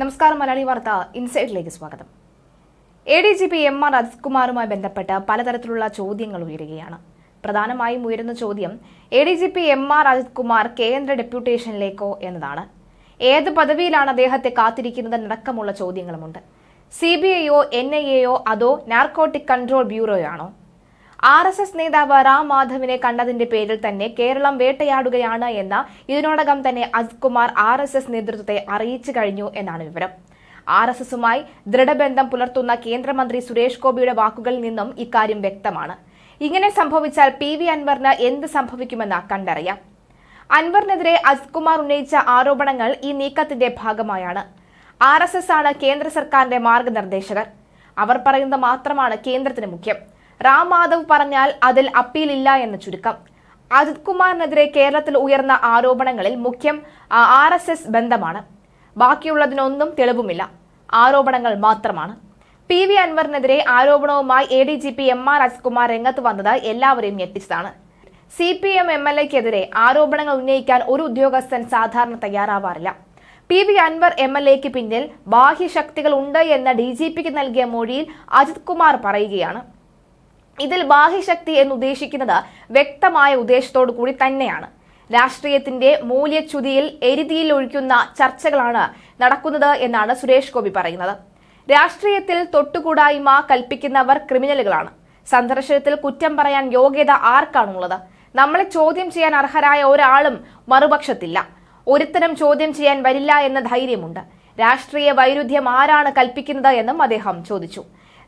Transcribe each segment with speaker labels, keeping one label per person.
Speaker 1: നമസ്കാരം മലയാളി വാർത്ത ഇൻസൈഡിലേക്ക് സ്വാഗതം. A D G P M R അജിത്കുമാറുമായി ബന്ധപ്പെട്ട് പലതരത്തിലുള്ള ചോദ്യങ്ങൾ ഉയരുകയാണ്. പ്രധാനമായും ഉയരുന്ന ചോദ്യം A D G P M R Ajith Kumar കേന്ദ്ര ഡെപ്യൂട്ടേഷനിലേക്കോ എന്നതാണ്. ഏത് പദവിയിലാണ് അദ്ദേഹത്തെ കാത്തിരിക്കുന്നതെന്നടക്കമുള്ള ചോദ്യങ്ങളുമുണ്ട്. സി ബി ഐയോ എൻ ഐ എയോ അതോ നാർക്കോട്ടിക് കൺട്രോൾ ബ്യൂറോയാണോ? ആർ എസ് എസ് നേതാവ് റാം മാധവിനെ കണ്ടതിന്റെ പേരിൽ തന്നെ കേരളം വേട്ടയാടുകയാണ് എന്ന ഇതിനോടകം തന്നെ Ajith Kumar R S S നേതൃത്വത്തെ അറിയിച്ചു കഴിഞ്ഞു എന്നാണ് വിവരം. ആർ എസ് എസുമായി ദൃഢബന്ധം പുലർത്തുന്ന കേന്ദ്രമന്ത്രി സുരേഷ് ഗോപിയുടെ വാക്കുകളിൽ നിന്നും ഇക്കാര്യം വ്യക്തമാണ്. ഇങ്ങനെ സംഭവിച്ചാൽ പി വി അൻവറിന് എന്ത് സംഭവിക്കുമെന്ന് കണ്ടറിയാം. അൻവറിനെതിരെ അജിത് കുമാർ ഉന്നയിച്ച ആരോപണങ്ങൾ ഈ നീക്കത്തിന്റെ ഭാഗമായാണ്. ആർ എസ് എസ് ആണ് കേന്ദ്ര സർക്കാരിന്റെ മാർഗനിർദ്ദേശകർ. അവർ പറയുന്നത് മാത്രമാണ് കേന്ദ്രത്തിന് മുഖ്യം. റാം മാധവ് പറഞ്ഞാൽ അതിൽ അപ്പീലില്ല എന്ന് ചുരുക്കം. അജിത് കുമാറിനെതിരെ കേരളത്തിൽ ഉയർന്ന ആരോപണങ്ങളിൽ മുഖ്യം ആർ എസ് എസ് ബന്ധമാണ്. ബാക്കിയുള്ളതിനൊന്നും തെളിവുമില്ല. ആരോപണങ്ങൾ മാത്രമാണ്. പി വി അൻവറിനെതിരെ ആരോപണവുമായി A D G P M R Ajithkumar രംഗത്ത് വന്നത് എല്ലാവരെയും ഞെട്ടിച്ചതാണ്. C P M M L എക്കെതിരെ ആരോപണങ്ങൾ ഉന്നയിക്കാൻ ഒരു ഉദ്യോഗസ്ഥൻ സാധാരണ തയ്യാറാവാറില്ല. P V Anvar M L എക്ക് പിന്നിൽ ബാഹ്യശക്തികൾ ഉണ്ട് എന്ന ഡി ജി പിക്ക് നൽകിയ മൊഴിയിൽ അജിത് കുമാർ പറയുകയാണ്. ഇതിൽ ബാഹ്യശക്തി എന്ന് ഉദ്ദേശിക്കുന്നത് വ്യക്തമായ ഉദ്ദേശത്തോടു കൂടി തന്നെയാണ്. രാഷ്ട്രീയത്തിന്റെ മൂല്യച്യുതിയിൽ എരുതിയിൽ ഒഴിക്കുന്ന ചർച്ചകളാണ് നടക്കുന്നത് എന്നാണ് സുരേഷ് ഗോപി പറയുന്നത്. രാഷ്ട്രീയത്തിൽ തൊട്ടുകൂടായ്മ കൽപ്പിക്കുന്നവർ ക്രിമിനലുകളാണ്. സന്ദർശനത്തിൽ കുറ്റം പറയാൻ യോഗ്യത ആർക്കാണുള്ളത്? നമ്മളെ ചോദ്യം ചെയ്യാൻ അർഹരായ ഒരാളും മറുപക്ഷത്തില്ല. ഒരുത്തരം ചോദ്യം ചെയ്യാൻ വരില്ല എന്ന ധൈര്യമുണ്ട്. രാഷ്ട്രീയ വൈരുദ്ധ്യം ആരാണ് കൽപ്പിക്കുന്നത് എന്നും അദ്ദേഹം ചോദിച്ചു.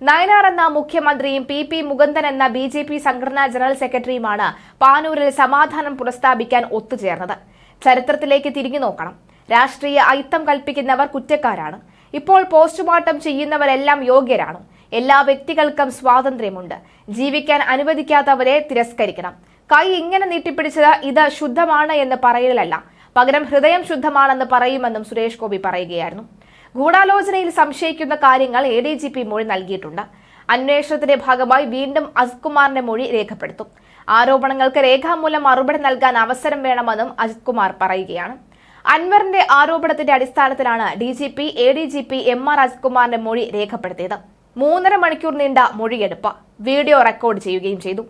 Speaker 1: നയനാർ എന്ന മുഖ്യമന്ത്രിയും പി പി മുകുന്ദൻ എന്ന ബി ജെ പി സംഘടനാ ജനറൽ സെക്രട്ടറിയുമാണ് പാനൂരിൽ സമാധാനം പുനഃസ്ഥാപിക്കാൻ ഒത്തുചേർന്നത്. ചരിത്രത്തിലേക്ക് തിരിഞ്ഞു നോക്കണം. രാഷ്ട്രീയ അയിത്തം കൽപ്പിക്കുന്നവർ കുറ്റക്കാരാണ്. ഇപ്പോൾ പോസ്റ്റ്മോർട്ടം ചെയ്യുന്നവരെല്ലാം യോഗ്യരാണ്. എല്ലാ വ്യക്തികൾക്കും സ്വാതന്ത്ര്യമുണ്ട്. ജീവിക്കാൻ അനുവദിക്കാത്തവരെ തിരസ്കരിക്കണം. കൈ ഇങ്ങനെ നീട്ടിപ്പിടിച്ചത് ഇത് ശുദ്ധമാണ് എന്ന് പറയലല്ല. പകരം ഹൃദയം ശുദ്ധമാണെന്ന് പറയുമെന്നും സുരേഷ് ഗോപി പറയുകയായിരുന്നു. ഗൂഢാലോചനയിൽ സംശയിക്കുന്ന കാര്യങ്ങൾ എ ഡി ജി പി മൊഴി നൽകിയിട്ടുണ്ട്. അന്വേഷണത്തിന്റെ ഭാഗമായി വീണ്ടും അജിത് കുമാറിന്റെ മൊഴി രേഖപ്പെടുത്തും. ആരോപണങ്ങൾക്ക് രേഖാമൂലം മറുപടി നൽകാൻ അവസരം വേണമെന്നും അജിത് കുമാർ പറയുകയാണ്. അൻവറിന്റെ ആരോപണത്തിന്റെ അടിസ്ഥാനത്തിലാണ് D G P A D G P M R Ajith കുമാറിന്റെ മൊഴി രേഖപ്പെടുത്തിയത്. മൂന്നര മണിക്കൂർ നീണ്ട മൊഴിയെടുപ്പ് വീഡിയോ റെക്കോർഡ് ചെയ്യുകയും ചെയ്തു.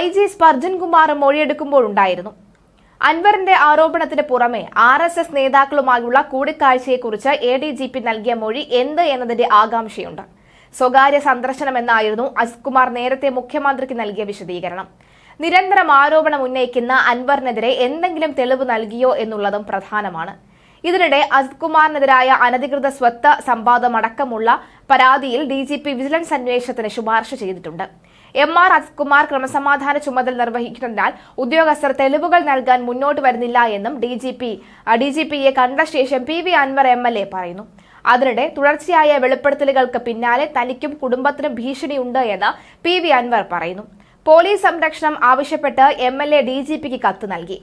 Speaker 1: ഐ ജി സ്പർജൻ കുമാർ മൊഴിയെടുക്കുമ്പോഴുണ്ടായിരുന്നു അൻവറിന്റെ ആരോപണത്തിന് പുറമെ ആർ എസ് എസ് നേതാക്കളുമായുള്ള കൂടിക്കാഴ്ചയെക്കുറിച്ച് എ ഡി ജി പി നൽകിയ മൊഴി എന്ത് എന്നതിന്റെ ആകാംക്ഷയുണ്ട്. സ്വകാര്യ സന്ദർശനം എന്നായിരുന്നു അജിത് കുമാർ നേരത്തെ മുഖ്യമന്ത്രിക്ക് നൽകിയ വിശദീകരണം. നിരന്തരം ആരോപണം ഉന്നയിക്കുന്ന അൻവറിനെതിരെ എന്തെങ്കിലും തെളിവ് നൽകിയോ എന്നുള്ളതും പ്രധാനമാണ്. ഇതിനിടെ അജിത് കുമാറിനെതിരായ അനധികൃത സ്വത്ത് സമ്പാദമടക്കമുള്ള പരാതിയിൽ ഡി ജി പി വിജിലൻസ് അന്വേഷണത്തിന് ശുപാർശ ചെയ്തിട്ടുണ്ട്. എം ആർ അജ്കുമാർ ക്രമസമാധാന ചുമതല നിർവഹിക്കുന്നതിനാൽ ഉദ്യോഗസ്ഥർ തെളിവുകൾ നൽകാൻ മുന്നോട്ട് വരുന്നില്ല എന്നും D G P D G പിയെ കണ്ട ശേഷം P V Anvar M L A പറയുന്നു. അതിനിടെ തുടർച്ചയായ വെളിപ്പെടുത്തലുകൾക്ക് പിന്നാലെ തനിക്കും കുടുംബത്തിനും ഭീഷണിയുണ്ട് എന്ന് പി വി അൻവർ പറയുന്നു. പോലീസ് സംരക്ഷണം ആവശ്യപ്പെട്ട് M L A D G പിക്ക് കത്ത് നൽകി.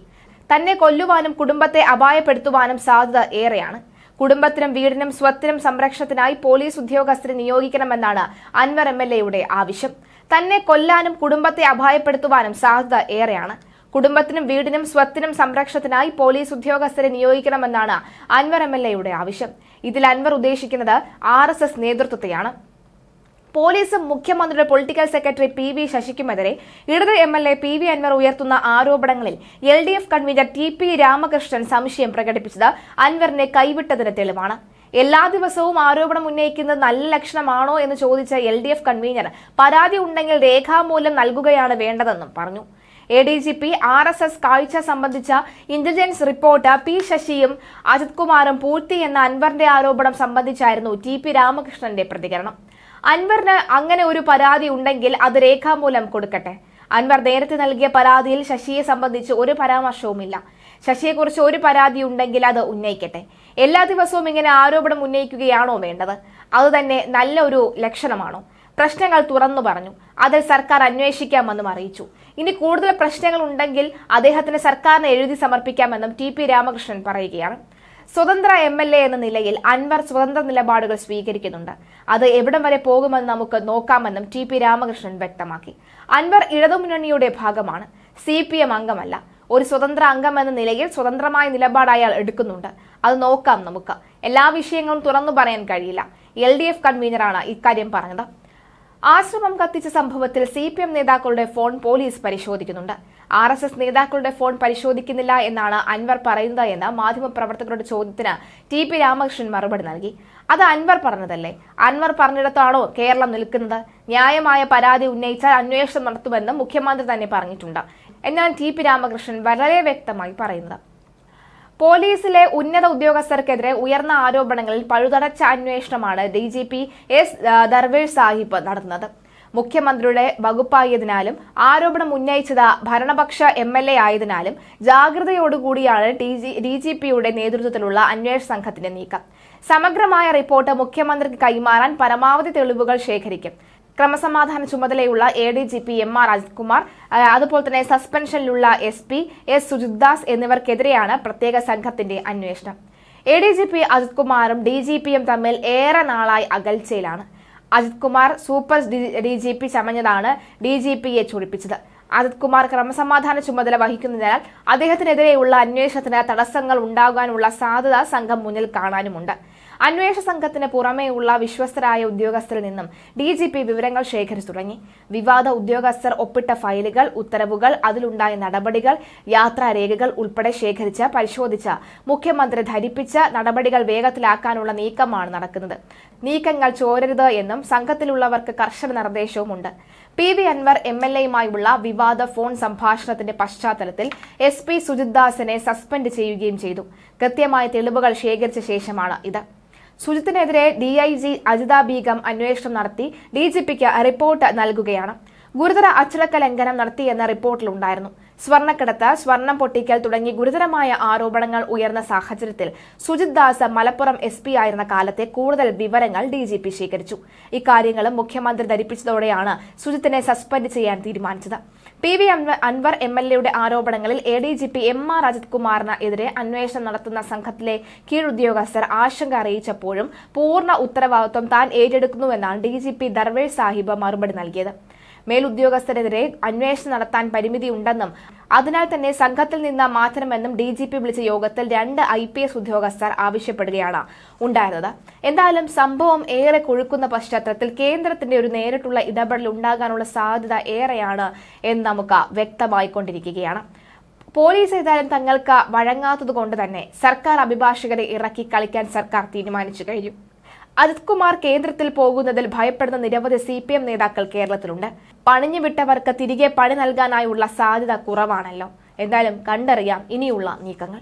Speaker 1: തന്നെ കൊല്ലുവാനും കുടുംബത്തെ അപായപ്പെടുത്തുവാനും സാധ്യത ഏറെയാണ്. കുടുംബത്തിനും വീടിനും സ്വത്തിനും സംരക്ഷണത്തിനായി പോലീസ് ഉദ്യോഗസ്ഥരെ നിയോഗിക്കണമെന്നാണ് അൻവർ എം എൽ എയുടെ ആവശ്യം. തന്നെ കൊല്ലാനും കുടുംബത്തെ അപായപ്പെടുത്തുവാനും സാധ്യത ഏറെയാണ്. കുടുംബത്തിനും വീടിനും സ്വത്തിനും സംരക്ഷണത്തിനായി പോലീസ് ഉദ്യോഗസ്ഥരെ നിയോഗിക്കണമെന്നാണ് അൻവർ എം എൽ എയുടെ ആവശ്യം. ഇതിൽ അൻവർ ഉദ്ദേശിക്കുന്നത് ആർ നേതൃത്വത്തെയാണ്. പോലീസും മുഖ്യമന്ത്രിയുടെ പൊളിറ്റിക്കൽ സെക്രട്ടറി പി വി ശശിക്കുമെതിരെ ഇടത് M L A P V Anvar ഉയർത്തുന്ന ആരോപണങ്ങളിൽ L D F convener T P Ramakrishnan സംശയം പ്രകടിപ്പിച്ചത് അൻവറിനെ കൈവിട്ടതിന് തെളിവാണ്. എല്ലാ ദിവസവും ആരോപണം ഉന്നയിക്കുന്നത് നല്ല ലക്ഷണമാണോ എന്ന് ചോദിച്ച എൽ ഡി എഫ് കൺവീനർ പരാതി ഉണ്ടെങ്കിൽ രേഖാമൂലം നൽകുകയാണ് വേണ്ടതെന്നും പറഞ്ഞു. A D G P R S S കാഴ്ച സംബന്ധിച്ച ഇന്റലിജൻസ് റിപ്പോർട്ട് പി ശശിയും അജിത് കുമാറും പൂർത്തി എന്ന അൻവറിന്റെ ആരോപണം സംബന്ധിച്ചായിരുന്നു ടി പി രാമകൃഷ്ണന്റെ പ്രതികരണം. അൻവറിന് അങ്ങനെ ഒരു പരാതി ഉണ്ടെങ്കിൽ അത് രേഖാമൂലം കൊടുക്കട്ടെ. അൻവർ നേരത്തെ നൽകിയ പരാതിയിൽ ശശിയെ സംബന്ധിച്ച് ഒരു പരാമർശവുമില്ല. ശശിയെക്കുറിച്ച് ഒരു പരാതി ഉണ്ടെങ്കിൽ അത് ഉന്നയിക്കട്ടെ. എല്ലാ ദിവസവും ഇങ്ങനെ ആരോപണം ഉന്നയിക്കുകയാണോ വേണ്ടത്? അത് തന്നെ നല്ല ഒരു ലക്ഷണമാണോ? പ്രശ്നങ്ങൾ തുറന്നു പറഞ്ഞു. അതിൽ സർക്കാർ അന്വേഷിക്കാമെന്നും അറിയിച്ചു. ഇനി കൂടുതൽ പ്രശ്നങ്ങൾ ഉണ്ടെങ്കിൽ അദ്ദേഹത്തിന് സർക്കാരിനെ എഴുതി സമർപ്പിക്കാമെന്നും ടി പി രാമകൃഷ്ണൻ പറയുകയാണ്. സ്വതന്ത്ര എം എൽ എ എന്ന നിലയിൽ അൻവർ സ്വതന്ത്ര നിലപാടുകൾ സ്വീകരിക്കുന്നുണ്ട്. അത് എവിടം വരെ പോകുമെന്ന് നമുക്ക് നോക്കാമെന്നും ടി പി രാമകൃഷ്ണൻ വ്യക്തമാക്കി. അൻവർ ഇടതുമുന്നണിയുടെ ഭാഗമാണ്. സി പി എം അംഗമല്ല. ഒരു സ്വതന്ത്ര അംഗം എന്ന നിലയിൽ സ്വതന്ത്രമായ നിലപാട് അയാൾ എടുക്കുന്നുണ്ട്. അത് നോക്കാം നമുക്ക്. എല്ലാ വിഷയങ്ങളും തുറന്നു പറയാൻ കഴിയില്ല. എൽ ഡി എഫ് കൺവീനറാണ് ഇക്കാര്യം പറഞ്ഞത്. ആശ്രമം കത്തിച്ച സംഭവത്തിൽ സി പി എം നേതാക്കളുടെ ഫോൺ പോലീസ് പരിശോധിക്കുന്നുണ്ട്. ആർ എസ് എസ് നേതാക്കളുടെ ഫോൺ പരിശോധിക്കുന്നില്ല എന്നാണ് അൻവർ പറയുന്നത് എന്ന് മാധ്യമപ്രവർത്തകരുടെ ചോദ്യത്തിന് ടി പി രാമകൃഷ്ണൻ മറുപടി നൽകി. അത് അൻവർ പറഞ്ഞതല്ലേ? അൻവർ പറഞ്ഞിടത്താണോ കേരളം നിൽക്കുന്നത്? ന്യായമായ പരാതി ഉന്നയിച്ചാൽ അന്വേഷണം നടത്തുമെന്ന് മുഖ്യമന്ത്രി തന്നെ പറഞ്ഞിട്ടുണ്ട്. എന്നാണ് ടി പി രാമകൃഷ്ണൻ വളരെ വ്യക്തമായി പറയുന്നത്. പോലീസിലെ ഉന്നത ഉദ്യോഗസ്ഥർക്കെതിരെ ഉയർന്ന ആരോപണങ്ങളിൽ പഴുതടച്ച അന്വേഷണമാണ് D G P S Darvesh Sahib നടത്തുന്നത്. മുഖ്യമന്ത്രിയുടെ വകുപ്പായതിനാലും ആരോപണം ഉന്നയിച്ചത് ഭരണപക്ഷ എം എൽ എ ആയതിനാലും ജാഗ്രതയോടുകൂടിയാണ് ഡി ജി പിയുടെ നേതൃത്വത്തിലുള്ള അന്വേഷണ സംഘത്തിന്റെ നീക്കം. സമഗ്രമായ റിപ്പോർട്ട് മുഖ്യമന്ത്രിക്ക് കൈമാറാൻ പരമാവധി തെളിവുകൾ ശേഖരിക്കും. ക്രമസമാധാന ചുമതലയുള്ള A D G P M R Ajithkumar അതുപോലെ തന്നെ സസ്പെൻഷനിലുള്ള S P S Sujith Das എന്നിവർക്കെതിരെയാണ് പ്രത്യേക സംഘത്തിന്റെ അന്വേഷണം. A D G P Ajith കുമാറും ഡി ജി പിയും തമ്മിൽ ഏറെ നാളായി അകൽച്ചയിലാണ്. Ajith Kumar super D G P ചമഞ്ഞതാണ് D G പിയെ ചൊടിപ്പിച്ചത്. അജിത് കുമാർ ക്രമസമാധാന ചുമതല വഹിക്കുന്നതിനാൽ അദ്ദേഹത്തിനെതിരെയുള്ള അന്വേഷണത്തിന് തടസ്സങ്ങൾ ഉണ്ടാകാനുള്ള സാധ്യത സംഘം മുന്നിൽ കാണാനുമുണ്ട്. അന്വേഷണ സംഘത്തിന് പുറമേയുള്ള വിശ്വസ്തരായ ഉദ്യോഗസ്ഥരിൽ നിന്നും ഡി ജി പി വിവരങ്ങൾ ശേഖരിച്ചു തുടങ്ങി. വിവാദ ഉദ്യോഗസ്ഥർ ഒപ്പിട്ട ഫയലുകൾ ഉത്തരവുകൾ അതിലുണ്ടായ നടപടികൾ യാത്രാരേഖകൾ ഉൾപ്പെടെ ശേഖരിച്ച് പരിശോധിച്ച് മുഖ്യമന്ത്രി ധരിപ്പിച്ച് നടപടികൾ വേഗത്തിലാക്കാനുള്ള നീക്കമാണ് നടക്കുന്നത്. നീക്കങ്ങൾ ചോരരുത് എന്നും സംഘത്തിലുള്ളവർക്ക് കർശന നിർദ്ദേശവുമുണ്ട്. P V Anvar M L എയുമായുള്ള വിവാദ ഫോൺ സംഭാഷണത്തിന്റെ പശ്ചാത്തലത്തിൽ എസ് പി സുജിത് ദാസിനെ സസ്പെൻഡ് ചെയ്യുകയും ചെയ്തു. കൃത്യമായ തെളിവുകൾ ശേഖരിച്ച ശേഷമാണ് ഇത്. സുജിത്തിനെതിരെ D I G Ajitha Begum അന്വേഷണം നടത്തി ഡി ജി പിക്ക് റിപ്പോർട്ട് നൽകുകയാണ്. ഗുരുതര അച്ചടക്ക ലംഘനം നടത്തിയെന്ന റിപ്പോർട്ടിലുണ്ടായിരുന്നു. സ്വർണക്കടത്ത് സ്വർണം പൊട്ടിക്കൽ തുടങ്ങി ഗുരുതരമായ ആരോപണങ്ങൾ ഉയർന്ന സാഹചര്യത്തിൽ സുജിത് ദാസ് മലപ്പുറം എസ് പി ആയിരുന്ന കാലത്തെ കൂടുതൽ വിവരങ്ങൾ ഡി ജി പി ശേഖരിച്ചു. ഇക്കാര്യങ്ങളും മുഖ്യമന്ത്രി ധരിപ്പിച്ചതോടെയാണ് സുജിത്തിനെ സസ്പെൻഡ് ചെയ്യാൻ തീരുമാനിച്ചത്. P V Anvar M L എയുടെ ആരോപണങ്ങളിൽ A D G P M R Ajith കുമാറിന് എതിരെ അന്വേഷണം നടത്തുന്ന സംഘത്തിലെ കീഴുദ്യോഗസ്ഥർ ആശങ്ക അറിയിച്ചപ്പോഴും പൂർണ ഉത്തരവാദിത്വം താൻ ഏറ്റെടുക്കുന്നുവെന്നാണ് D G P Darvesh Sahib മറുപടി നൽകിയത്. മേലുദ്യോഗസ്ഥരെതിരെ അന്വേഷണം നടത്താൻ പരിമിതിയുണ്ടെന്നും അതിനാൽ തന്നെ സംഘത്തിൽ നിന്ന് മാറ്റണമെന്നും ഡി ജി പി വിളിച്ച യോഗത്തിൽ രണ്ട് ഐ പി എസ് ഉദ്യോഗസ്ഥർ ആവശ്യപ്പെടുകയാണ്. ഉണ്ടായിരുന്നത്. എന്തായാലും സംഭവം ഏറെ കൊഴുക്കുന്ന പശ്ചാത്തലത്തിൽ കേന്ദ്രത്തിന്റെ ഒരു നേരിട്ടുള്ള ഇടപെടൽ ഉണ്ടാകാനുള്ള സാധ്യത ഏറെയാണ് എന്ന് നമുക്ക് വ്യക്തമായിക്കൊണ്ടിരിക്കുകയാണ് പോലീസ് ഏതായാലും തങ്ങൾക്ക് വഴങ്ങാത്തത് കൊണ്ട് തന്നെ സർക്കാർ അഭിഭാഷകരെ ഇറക്കി കളിക്കാൻ സർക്കാർ തീരുമാനിച്ചു കഴിഞ്ഞു. അജിത് കുമാർ കേന്ദ്രത്തിൽ പോകുന്നതിൽ ഭയപ്പെടുന്ന നിരവധി സി പി എം നേതാക്കൾ കേരളത്തിലുണ്ട്. പണിഞ്ഞുവിട്ടവർക്ക് തിരികെ പണി നൽകാനായുള്ള സാധ്യത കുറവാണല്ലോ. എന്തായാലും കണ്ടറിയാം ഇനിയുള്ള നീക്കങ്ങൾ.